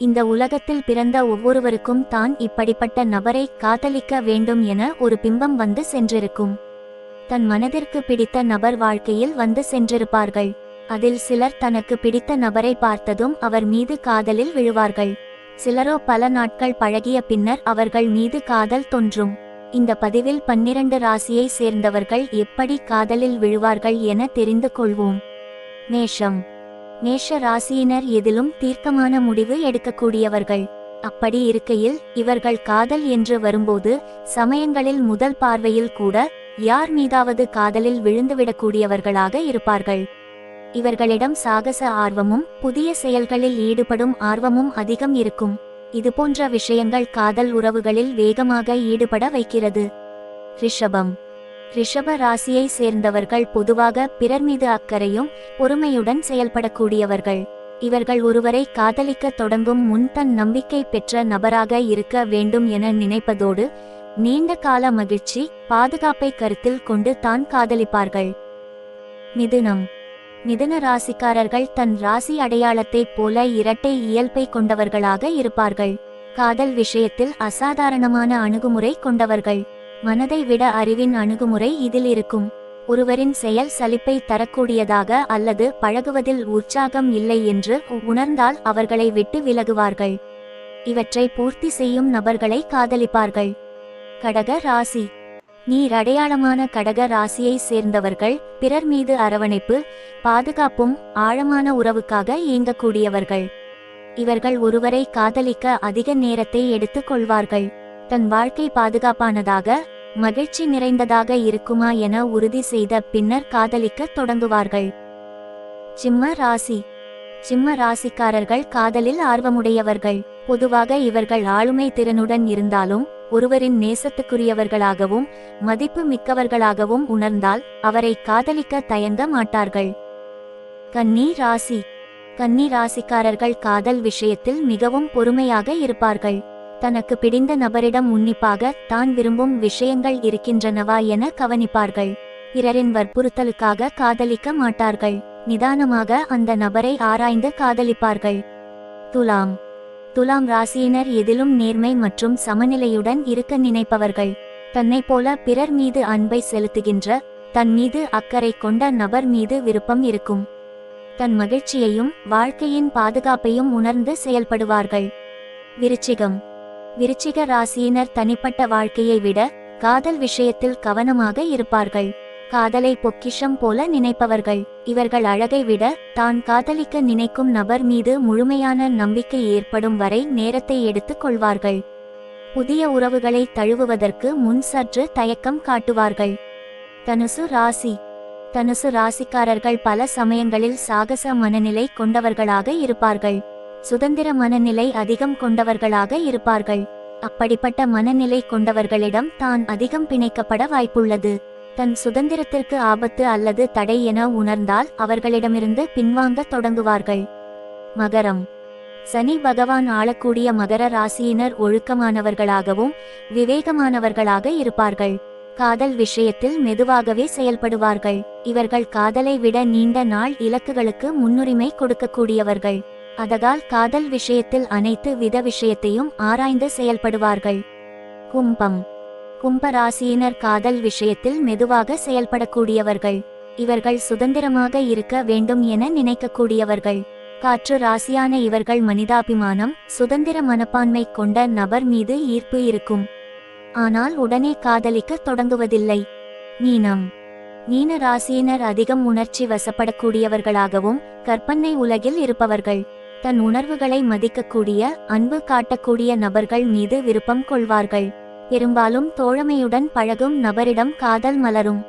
இந்த உலகத்தில் பிறந்த ஒவ்வொருவருக்கும் தான் இப்படிப்பட்ட நபரை காதலிக்க வேண்டும் என ஒரு பிம்பம் வந்து சென்றிருக்கும். தன் மனதிற்கு பிடித்த நபர் வாழ்க்கையில் வந்து சென்றிருப்பார்கள். அதில் சிலர் தனக்கு பிடித்த நபரை பார்த்ததும் அவர் மீது காதலில் விழுவார்கள். சிலரோ பல நாட்கள் பழகிய பின்னர் அவர்கள் மீது காதல் தோன்றும். இந்த பதிவில் பன்னிரண்டு ராசியை சேர்ந்தவர்கள் எப்படி காதலில் விழுவார்கள் என தெரிந்து கொள்வோம். மேஷம். மேஷ ராசியினர் எதிலும் தீர்க்கமான முடிவு எடுக்கக்கூடியவர்கள். அப்படி இருக்கையில் இவர்கள் காதல் என்று வரும்போது சமயங்களில் முதல் பார்வையில் கூட யார் மீதாவது காதலில் விழுந்துவிடக்கூடியவர்களாக இருப்பார்கள். இவர்களிடம் சாகச ஆர்வமும் புதிய செயல்களில் ஈடுபடும் ஆர்வமும் அதிகம் இருக்கும். இதுபோன்ற விஷயங்கள் காதல் உறவுகளில் வேகமாக ஈடுபட வைக்கிறது. ரிஷபம். ரிஷப ராசியை சேர்ந்தவர்கள் பொதுவாக பிறர் மீது அக்கறையும் பொறுமையுடன் செயல்படக்கூடியவர்கள். இவர்கள் ஒருவரை காதலிக்க தொடங்கும் முன் தன் நம்பிக்கை பெற்ற நபராக இருக்க வேண்டும் என நினைப்பதோடு நீண்ட கால மகிழ்ச்சி பாதுகாப்பை கருத்தில் கொண்டு தான் காதலிப்பார்கள். மிதுனம். மிதுன ராசிக்காரர்கள் தன் ராசி அடையாளத்தைப் போல இரட்டை இயல்பை கொண்டவர்களாக இருப்பார்கள். காதல் விஷயத்தில் அசாதாரணமான அணுகுமுறை கொண்டவர்கள். மனதை விட அறிவின் அணுகுமுறை இதில் இருக்கும். ஒருவரின் செயல் சலிப்பை தரக்கூடியதாக அல்லது பழகுவதில் உற்சாகம் இல்லை என்று உணர்ந்தால் அவர்களை விட்டு விலகுவார்கள். இவற்றை பூர்த்தி செய்யும் நபர்களை காதலிப்பார்கள். கடக ராசி. நீர் அடையாளமான கடக ராசியை சேர்ந்தவர்கள் பிறர் மீது அரவணைப்பு பாதுகாப்பும் ஆழமான உறவுக்காக இயங்கக்கூடியவர்கள். இவர்கள் ஒருவரை காதலிக்க அதிக நேரத்தை எடுத்துக் கொள்வார்கள். தன் வாழ்க்கை பாதுகாப்பானதாக மகிழ்ச்சி நிறைந்ததாக இருக்குமா என உறுதி செய்த பின்னர் காதலிக்க தொடங்குவார்கள். சிம்ம ராசி. சிம்ம ராசிக்காரர்கள் காதலில் ஆர்வமுடையவர்கள். பொதுவாக இவர்கள் ஆளுமை திறனுடன் இருந்தாலும் ஒருவரின் நேசத்துக்குரியவர்களாகவும் மதிப்பு மிக்கவர்களாகவும் உணர்ந்தால் அவரை காதலிக்க தயங்க மாட்டார்கள். கன்னி ராசி. கன்னி ராசிக்காரர்கள் காதல் விஷயத்தில் மிகவும் பொறுமையாக இருப்பார்கள். தனக்கு பிடிந்த நபரிடம் உன்னிப்பாக தான் விரும்பும் விஷயங்கள் இருக்கின்றனவா என கவனிப்பார்கள். பிறரின் வற்புறுத்தலுக்காக காதலிக்க மாட்டார்கள். நிதானமாக அந்த நபரை ஆராய்ந்து காதலிப்பார்கள். துலாம். துலாம் ராசியினர் எதிலும் நேர்மை மற்றும் சமநிலையுடன் இருக்க நினைப்பவர்கள். தன்னை போல பிறர் மீது அன்பை செலுத்துகின்ற தன் மீது அக்கறை கொண்ட நபர் மீது விருப்பம் இருக்கும். தன் மகிழ்ச்சியையும் வாழ்க்கையின் பாதுகாப்பையும் உணர்ந்து செயல்படுவார்கள். விருச்சிகம். விருச்சிக ராசியினர் தனிப்பட்ட வாழ்க்கையை விட காதல் விஷயத்தில் கவனமாக இருப்பார்கள். காதலை பொக்கிஷம் போல நினைப்பவர்கள். இவர்கள் அழகை விட தான் காதலிக்க நினைக்கும் நபர் மீது முழுமையான நம்பிக்கை ஏற்படும் வரை நேரத்தை எடுத்துக் கொள்வார்கள். புதிய உறவுகளை தழுவுவதற்கு முன் சற்று தயக்கம் காட்டுவார்கள். தனுசு ராசி. தனுசு ராசிக்காரர்கள் பல சமயங்களில் சாகச மனநிலை கொண்டவர்களாக இருப்பார்கள். சுதந்திர மனநிலை அதிகம் கொண்டவர்களாக இருப்பார்கள். அப்படிப்பட்ட மனநிலை கொண்டவர்களிடம் தான் அதிகம் பிணைக்கப்பட வாய்ப்புள்ளது. தன் சுதந்திரத்திற்கு ஆபத்து அல்லது தடை என உணர்ந்தால் அவர்களிடமிருந்து பின்வாங்க தொடங்குவார்கள். மகரம். சனி பகவான் ஆளக்கூடிய மகர ராசியினர் ஒழுக்கமானவர்களாகவும் விவேகமானவர்களாக இருப்பார்கள். காதல் விஷயத்தில் மெதுவாகவே செயல்படுவார்கள். இவர்கள் காதலை விட நீண்ட நாள் இலக்குகளுக்கு முன்னுரிமை கொடுக்கக்கூடியவர்கள். அதகால் காதல் விஷயத்தில் அனைத்து வித விஷயத்தையும் ஆராய்ந்து செயல்படுவார்கள். கும்பம். கும்பராசியினர் காதல் விஷயத்தில் மெதுவாக செயல்படக்கூடியவர்கள். இவர்கள் சுதந்திரமாக இருக்க வேண்டும் என நினைக்கக்கூடியவர்கள். காற்று ராசியான இவர்கள் மனிதாபிமானம் சுதந்திர மனப்பான்மை கொண்ட நபர் மீது ஈர்ப்பு இருக்கும். ஆனால் உடனே காதலிக்க தொடங்குவதில்லை. மீனம். மீன ராசியினர் அதிகம் உணர்ச்சி வசப்படக்கூடியவர்களாகவும் கற்பனை உலகில் இருப்பவர்கள். தன் உணர்வுகளை மதிக்கக்கூடிய அன்பு காட்டக்கூடிய நபர்கள் மீது விருப்பம் கொள்வார்கள். பெரும்பாலும் தோழமையுடன் பழகும் நபரிடம் காதல் மலரும்.